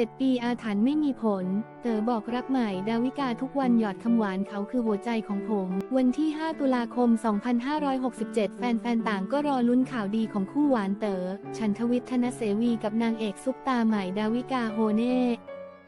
7 ปีอาถรรพ์ไม่มีผล เต๋อบอกรักใหม่ ดาวิกาทุกวันหยอดคำหวานเขาคือหัวใจของผม วันที่ 5 ตุลาคม 2567 แฟนๆ ต่างก็รอลุ้นข่าวดีของคู่หวานเต๋อฉันทวิทย์ธนเสวีกับนางเอกซุปตาใหม่ดาวิกาโฮเน่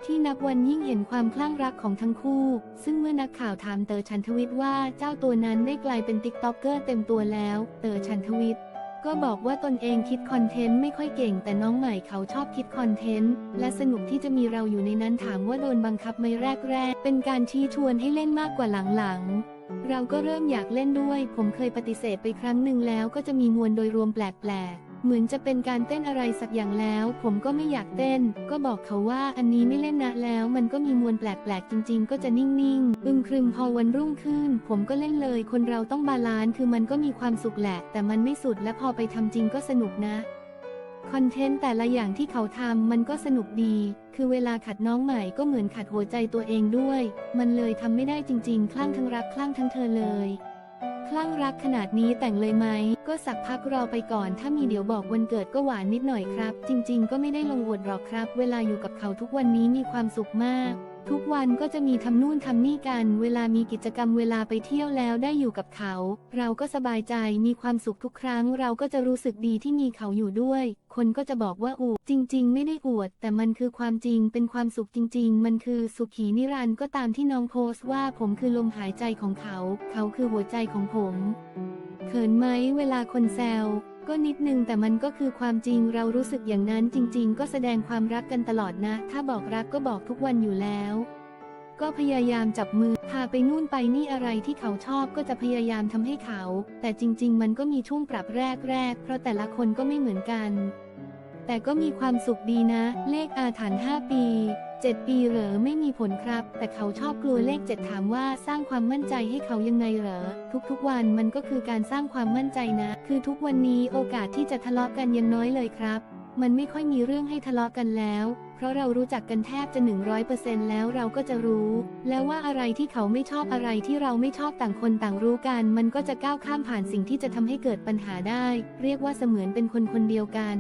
ที่นับวันยิ่งเห็นความคลั่งรักของทั้งคู่ ซึ่งเมื่อนักข่าวถามเต๋อฉันทวิทย์ว่าเจ้าตัวนั้นได้กลายเป็นติ๊กต็อกเกอร์เต็มตัวแล้ว เต๋อฉันทวิทย์ ก็บอกว่าตนเองคิดคอนเทนต์ไม่ค่อยเก่ง แต่น้องใหม่เขาชอบคิดคอนเทนต์ และสนุกที่จะมีเราอยู่ในนั้นถามว่าโดนบังคับไหมแรก ๆ เป็นการชี้ชวนให้เล่นมากกว่าหลังๆ เราก็เริ่มอยากเล่นด้วย ผมเคยปฏิเสธไปครั้งหนึ่งแล้วก็จะมีมวลโดยรวมแปลกๆ เหมือนจะเป็นการเต้นอะไรสักอย่างแล้ว ผมก็ไม่อยากเต้น ก็บอกเขาว่าอันนี้ไม่เล่นนะแล้วมันก็มีมวลแปลกๆ จริง ๆ ก็จะนิ่งๆ อึมครึมพอวันรุ่งขึ้น ผมก็เล่นเลย คนเราต้องบาลานซ์คือมันก็มีความสุขแหละ แต่มันไม่สุดและพอไปทำจริงก็สนุกนะคอนเทนต์แต่ละอย่างที่เขาทำมันก็สนุกดี คือเวลาขัดน้องใหม่ก็เหมือนขัดหัวใจตัวเองด้วย มันเลยทำไม่ได้จริง ๆ คลั่งทั้งรักคลั่งทั้งเธอเลย คลั่งรักขนาดนี้แต่งเลยไหม ก็สักพักรอไปก่อน ถ้ามีเดี๋ยวบอกวันเกิดก็หวานนิดหน่อยครับ จริง ๆ ก็ไม่ได้ลงอวดหรอกครับ เวลาอยู่กับเขาทุกวันนี้มีความสุขมาก ทุกวันก็จะมีทำนู่นทำนี่กัน เวลามีกิจกรรมเวลาไปเที่ยวแล้วได้อยู่กับเขา เราก็สบายใจมีความสุขทุกครั้ง เราก็จะรู้สึกดีที่มีเขาอยู่ด้วย คนก็จะบอกว่าอูจริง ๆ ไม่ได้อวด แต่มันคือความจริงเป็นความสุขจริง ๆ มันคือสุขีนิรันดร์ก็ตามที่น้องโพสต์ว่าผมคือลมหายใจของเขา เขาคือหัวใจของผม เขินไหมเวลาคนแซว ก็นิดนึงแต่มันก็คือความจริงเรารู้สึกอย่างนั้นจริง ๆ ก็แสดงความรักกันตลอดนะ ถ้าบอกรักก็บอกทุกวันอยู่แล้ว ก็พยายามจับมือพาไปนู่นไปนี่อะไรที่เขาชอบก็จะพยายามทำให้เขา แต่จริง ๆ มันก็มีช่วงปรับแรกๆเพราะแต่ละคนก็ไม่เหมือนกัน แต่ก็มีความสุขดีนะ เลขอาถรรพ์5 ปี 7 ปีเหรอไม่มีผลครับ แต่เขาชอบกลัวเลข 7 ถามว่าสร้างความมั่นใจให้เขายังไงเหรอ ทุกๆวันมันก็คือการสร้างความมั่นใจนะ คือทุกวันนี้โอกาสที่จะทะเลาะกันยังน้อยเลยครับ มันไม่ค่อยมีเรื่องให้ทะเลาะกันแล้ว เพราะเรารู้จักกันแทบจะ 100%แล้วเราก็จะรู้ แล้วว่าอะไรที่เขาไม่ชอบอะไรที่เราไม่ชอบต่างคนต่างรู้กัน มันก็จะก้าวข้ามผ่านสิ่งที่จะทำให้เกิดปัญหาได้ เรียกว่าเสมือนเป็นคนคนเดียวกัน